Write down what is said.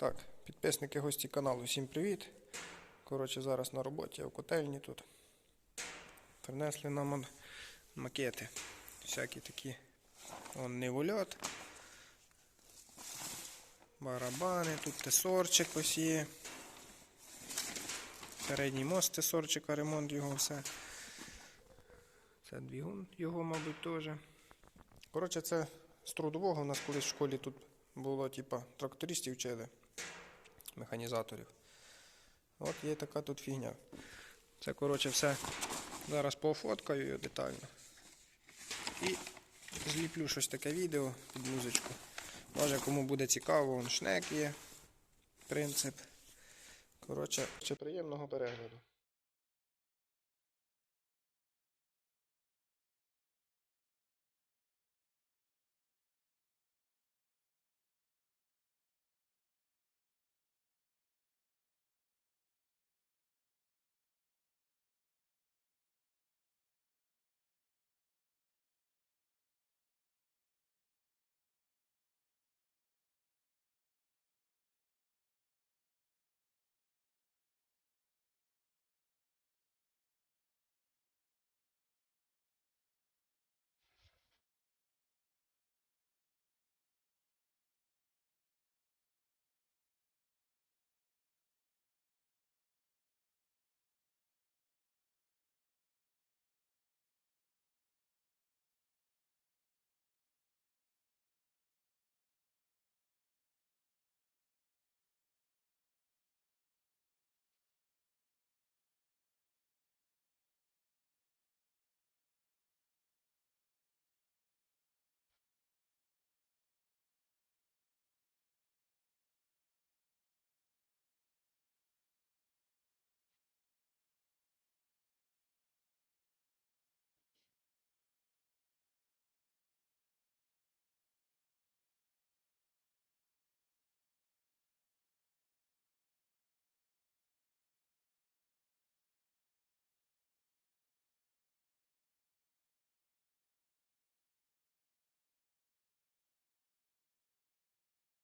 Так, підписники, гості каналу, всім привіт. Коротше, зараз на роботі, в котельні тут. Принесли нам макети. Всякі такі. Он невольот. Барабани, тут тесорчик ось. Передній мост тесорчика, ремонт його все. Це двигун його, мабуть, теж. Коротше, це з трудового. У нас колись в школі тут було, типа, трактористів вчили, механізаторів. От є така тут фігня. Це, коротше, все зараз пофоткаю детально. І зліплю щось таке відео під музичку. Може, кому буде цікаво, вон шнек є. Принцип. Коротше, чи приємного перегляду.